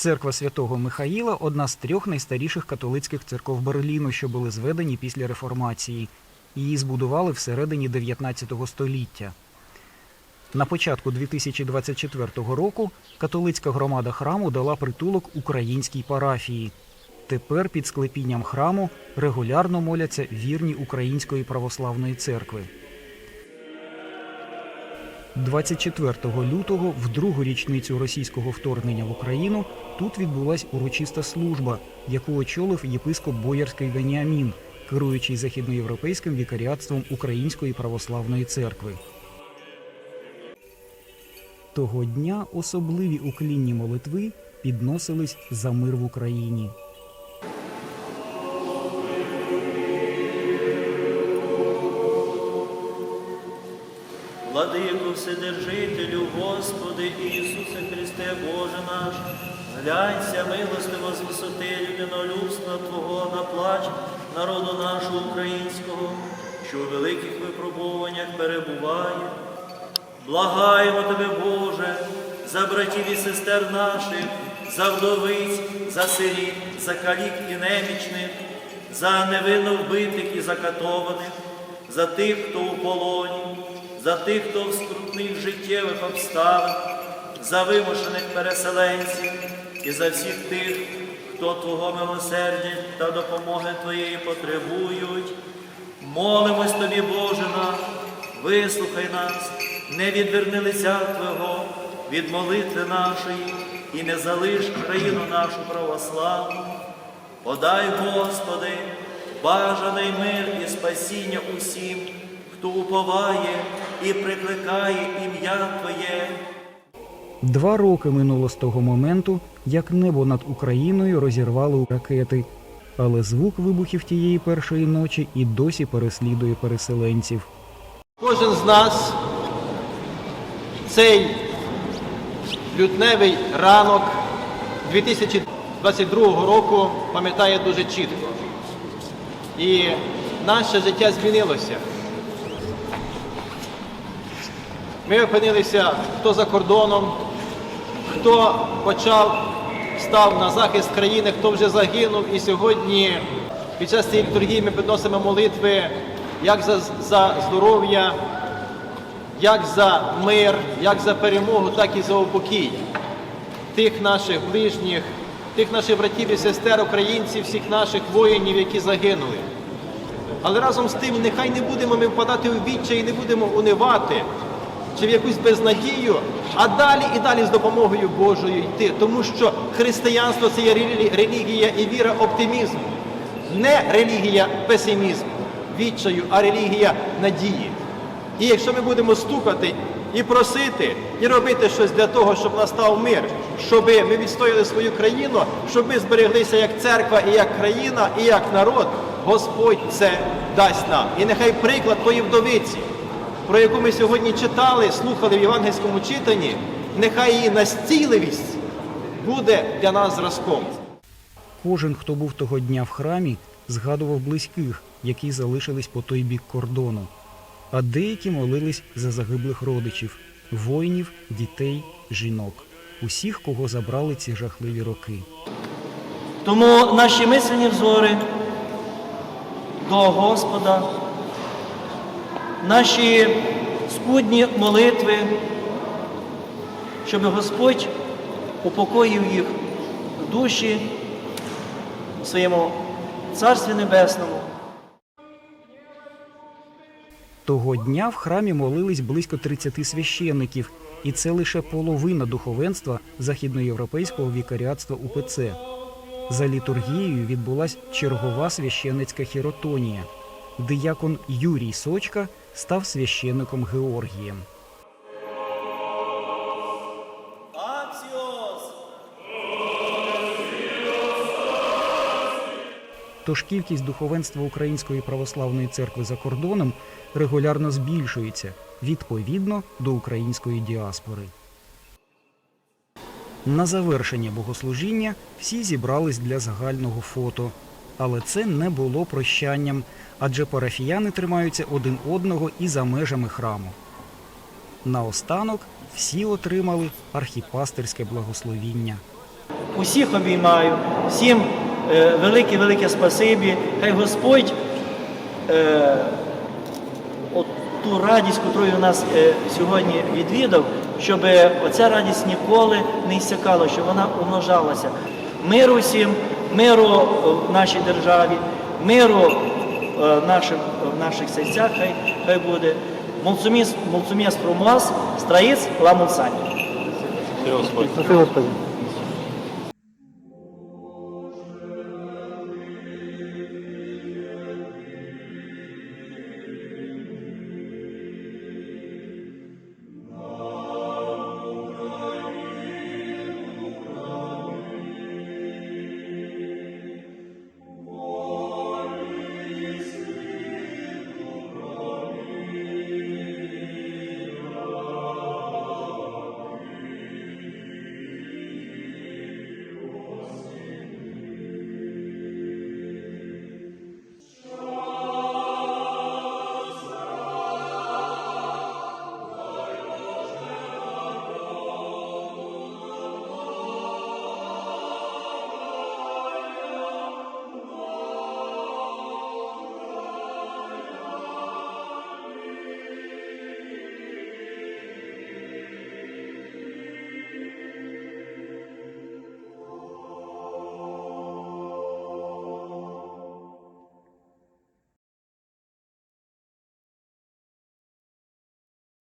Церква святого Михаїла одна з трьох найстаріших католицьких церков Берліну, що були зведені після реформації. Її збудували всередині 19 століття. На початку 2024 року католицька громада храму дала притулок українській парафії. Тепер під склепінням храму регулярно моляться вірні Української православної церкви. 24 лютого, в другу річницю російського вторгнення в Україну, тут відбулась урочиста служба, яку очолив єпископ Боярський Веніамін, керуючий західноєвропейським вікаріатством Української православної церкви. Того дня особливі уклінні молитви підносились за мир в Україні. Владику Вседержителю, Господи Ісусе Христе, Боже наш, глянься милостиво з висоти людинолюбства Твого на плач народу нашого українського, що у великих випробуваннях перебуває. Благаємо Тебе, Боже, за братів і сестер наших, за вдовиць, за сиріт, за калік і немічних, за невинно вбитих і закатованих, за тих, хто у полоні, за тих, хто в скрутних життєвих обставинах, за вимушених переселенців і за всіх тих, хто Твого милосердя та допомоги Твоєї потребують. Молимось Тобі, Боже наш, вислухай нас, не відверни лиця Твого від молитви нашої і не залиш країну нашу православну. Подай, Господи, бажаний мир і спасіння усім, хто уповає і прикликає ім'я Твоє. Два роки минуло з того моменту, як небо над Україною розірвали ракети. Але звук вибухів тієї першої ночі і досі переслідує переселенців. Кожен з нас цей лютневий ранок 2022 року пам'ятає дуже чітко. І наше життя змінилося. Ми опинилися хто за кордоном, хто почав, став на захист країни, хто вже загинув. І сьогодні під час цієї літургії ми підносимо молитви як за, за здоров'я, як за мир, як за перемогу, так і за упокій тих наших ближніх, тих наших братів і сестер, українців, всіх наших воїнів, які загинули. Але разом з тим, нехай не будемо ми впадати у відчай і не будемо унивати чи в якусь безнадію, а далі і далі з допомогою Божою йти. Тому що християнство це є релігія і віра оптимізму, не релігія песимізму, відчаю, а релігія надії. І якщо ми будемо стукати і просити, і робити щось для того, щоб настав мир, щоб ми відстояли свою країну, щоб ми збереглися як церква, і як країна, і як народ, Господь це дасть нам. І нехай приклад тої вдовиці, про яку ми сьогодні читали, слухали в євангельському читанні, нехай її настійливість буде для нас зразком. Кожен, хто був того дня в храмі, згадував близьких, які залишились по той бік кордону. А деякі молились за загиблих родичів, воїнів, дітей, жінок, усіх, кого забрали ці жахливі роки. Тому наші мислені взори до Господа, наші скудні молитви, щоб Господь упокоїв їх душі в своєму Царстві Небесному. Того дня в храмі молились близько 30 священників, і це лише половина духовенства західноєвропейського вікаріатства УПЦ. За літургією відбулась чергова священницька хіротонія. Диякон Юрій Сочка став священником Георгієм. Тож кількість духовенства Української православної церкви за кордоном регулярно збільшується відповідно до української діаспори. На завершення богослужіння всі зібрались для загального фото. Але це не було прощанням, адже парафіяни тримаються один одного і за межами храму. Наостанок всі отримали архіпастерське благословіння. Усіх обіймаю, всім е, велике-велике спасибі. Хай Господь е, от ту радість, яку нас е, сьогодні відвідав, щоб оця радість ніколи не іссякала, щоб вона умножалася. Миру всім, миру е, в нашій державі, миру в нашим, в наших серцях, хай, хай буде. Молцуміс, молцуміс страїць страїц ламунсані. Господи.